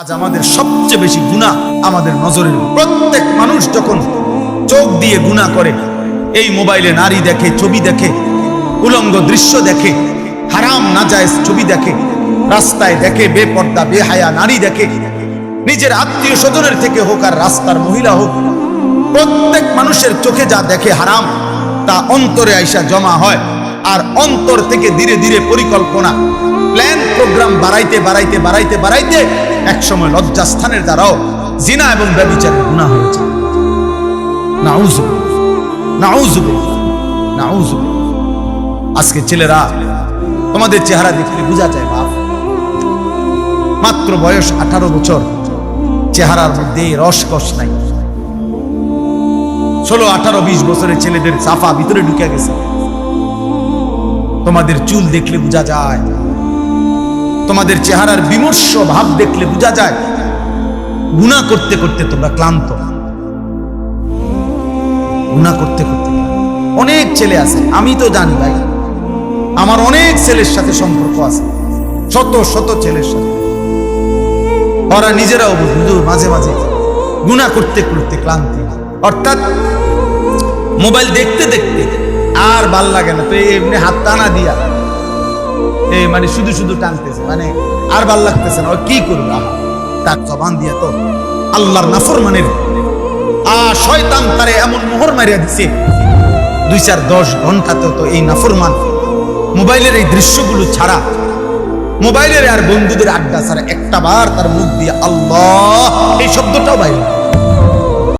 আজ আমাদের সবচেয়ে বেশি গুণা আমাদের নজরের প্রত্যেক মানুষ যখন চোখ দিয়ে গুণা করে, এই মোবাইলে নারী দেখে, ছবি দেখে, উলঙ্গ দৃশ্য দেখে, হারাম, নাজায়েজ ছবি দেখে, রাস্তায় দেখে, বেপর্দা, বেহায়া নারী দেখে, নিজের আত্মীয় স্বজনের থেকে হোক আর রাস্তার মহিলা হোক, প্রত্যেক মানুষের চোখে যা দেখে হারাম, তা অন্তরে আইসা জমা হয়। আর অন্তর থেকে ধীরে ধীরে পরিকল্পনা প্ল্যান প্রোগ্রাম বাড়াইতে বাড়াইতে বাড়াইতে বাড়াইতে একসময় লজ্জাস্থানের দ্বারাও জিনা এবং ব্যবচারের গুণা হয়েছে। আজকে ছেলেরা, তোমাদের চেহারা দেখলে বোঝা যায় বাপ। মাত্র বয়স আঠারো বছর, চেহারার মধ্যে রসকস নাই। ষোলো, আঠারো, বিশ বছরের ছেলেদের সাফা ভিতরে ঢুকে গেছে। তোমাদের চুল দেখলে বোঝা যায়। তোমাদের চেহারার বিমর্ষ ভাব দেখলে বোঝা যায়। গুণা করতে করতে তোমরা ক্লান্ত। গুণা করতে করতে অনেক ছেলে আছে, আমি তো জানি ভাই। আমার অনেক ছেলের সাথে সম্পর্ক আছে, শত শত ছেলের সাথে। ওরা নিজেরাও হুজুর, মাঝে মাঝে গুণা করতে করতে ক্লান্তি। অর্থাৎ মোবাইল দেখতে দেখতে আর ভালো লাগে না। তো এমনি হাত টানা দিয়া। এই মানে শুধু শুধু টানতেছে মানে আর ভালো লাগতেছে না। কি করবে? আহা তার জবান দিয়া তো আল্লাহর নাফরমানের আ, শয়তান তারে এমন মোহর মারিয়া দিছে। দুই চার দশ ঘন্টাতেও তো এই নাফরমান মোবাইলের এই দৃশ্যগুলো ছাড়া মোবাইলের আর বন্ধুদের আড্ডা ছাড়া একটা বার তার মুখ দিয়ে আল্লাহ, এই শব্দটাও বাইরে।